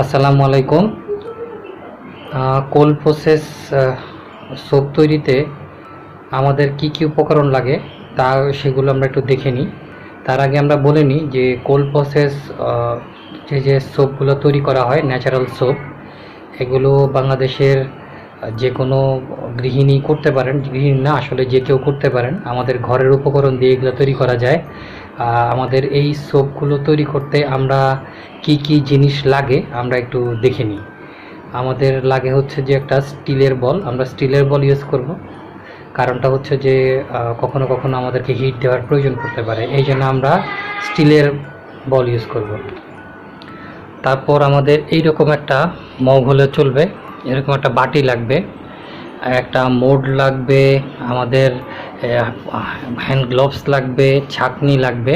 আসসালামু আলাইকুম। কোল process soap তৈরিতে আমাদের কি কি উপকরণ লাগে তা সেগুলো আমরা একটু দেখে নিই। তার আগে আমরা বলে নিই যে কোল প্রসেস যে যে সোপগুলো তৈরি করা হয়, ন্যাচারাল সোপ, এগুলো বাংলাদেশের যে কোনো গৃহিণী করতে পারেন, গৃহিণী না, আসলে যে কেউ করতে পারেন। আমাদের ঘরের উপকরণ দিয়ে এগুলো তৈরি করা যায়। আমাদের এই সোপগুলো তৈরি করতে আমরা কি কি জিনিস লাগে, আমরা একটু দেখে নিই। আমাদের লাগে হচ্ছে যে একটা স্টিলের বল, আমরা স্টিলের বল ইউজ করব। কারণটা হচ্ছে যে কখনো কখনো আমাদেরকে হিট দেওয়ার প্রয়োজন পড়তে পারে। এই জন্য আমরা স্টিলের বল ইউজ করব। তারপর আমাদের এইরকম একটা মগ হলে চলবে, এরকম একটা বাটি লাগবে, একটা মোড লাগবে, আমাদের হ্যান্ড গ্লোভস লাগবে, ছাকনি লাগবে।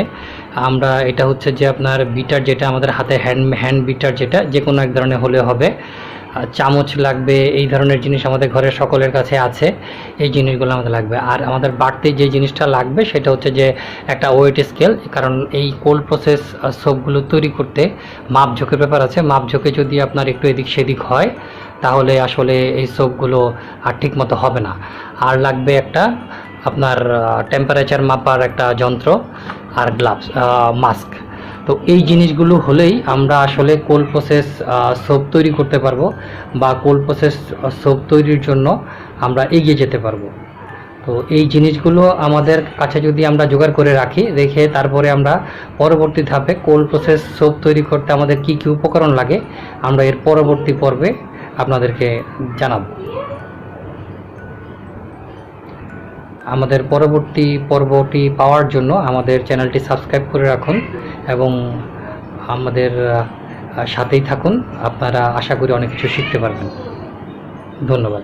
আমরা এটা হচ্ছে যে আপনার বিটার যেটা আমাদের হাতে হ্যান্ড হ্যান্ড বিটার যেটা যে কোনো এক ধরনের হলে হবে। চামচ লাগবে, এই ধরনের জিনিস আমাদের ঘরের সকলের কাছে আছে, এই জিনিসগুলো আমাদের লাগবে। আর আমাদের বাড়তি যে জিনিসটা লাগবে, সেটা হচ্ছে যে একটা ওয়েট স্কেল কারণ এই কোল্ড প্রসেস সোপগুলো তৈরি করতে মাপ ঝোঁকের ব্যাপার আছে। মাপ ঝোঁকে যদি আপনার একটু এদিক সেদিক হয়, তাহলে আসলে এই সোপগুলো আর ঠিক মতো হবে না। আর লাগবে একটা আপনার টেম্পারেচার মাপার একটা যন্ত্র আর গ্লাভস মাস্ক তো এই জিনিসগুলো হলেই আমরা আসলে কোল প্রসেস সোপ তৈরি করতে পারব বা কোল প্রসেস সোপ তৈরির জন্য আমরা এগিয়ে যেতে পারব। তো এই জিনিসগুলো আমাদের কাছে যদি আমরা জোগাড় করে রাখি, রেখে তারপরে আমরা পরবর্তী ধাপে কোল্ড প্রসেস সোপ তৈরি করতে আমাদের কি কি উপকরণ লাগে, আমরা এর পরবর্তী পর্বে আপনাদেরকে জানাব। আমাদের পরবর্তী পর্বটি পাওয়ার জন্য আমাদের চ্যানেলটি সাবস্ক্রাইব করে রাখুন এবং আমাদের সাথেই থাকুন। আপনারা আশা করি অনেক কিছু শিখতে পারবেন। ধন্যবাদ।